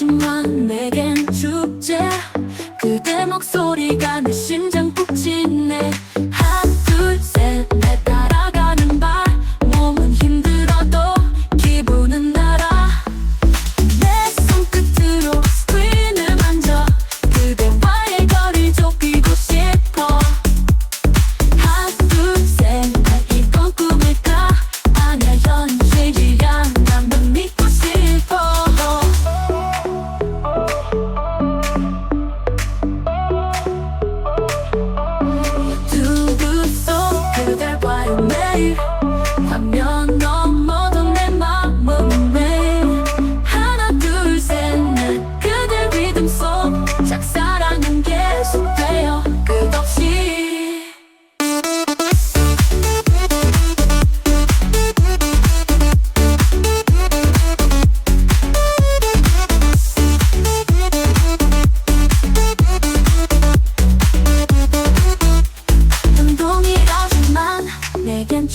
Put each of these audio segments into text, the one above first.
하지만 내겐 축제. 그대 목소리가 내 심장 매일 화면 넘어도 내 마음은 매일 하나 둘 셋 넷. 그댈 리듬 속. 짝사랑은 계속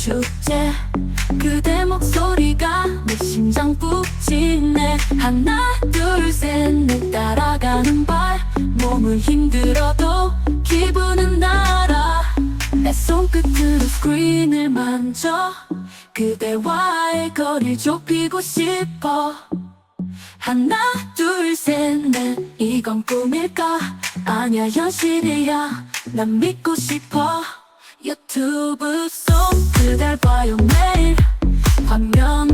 축제. 그대 목소리가 내 심장 북치네 하나 둘셋넷 따라가는 발. 몸은 힘들어도 기분은 날아. 내 손끝으로 스크린을 만져. 그대와의 거리 좁히고 싶어. 하나 둘 셋 넷. 이건 꿈일까? 아니야 현실이야. 난 믿고 싶어 유튜브 속 그댈 봐요 매일 화면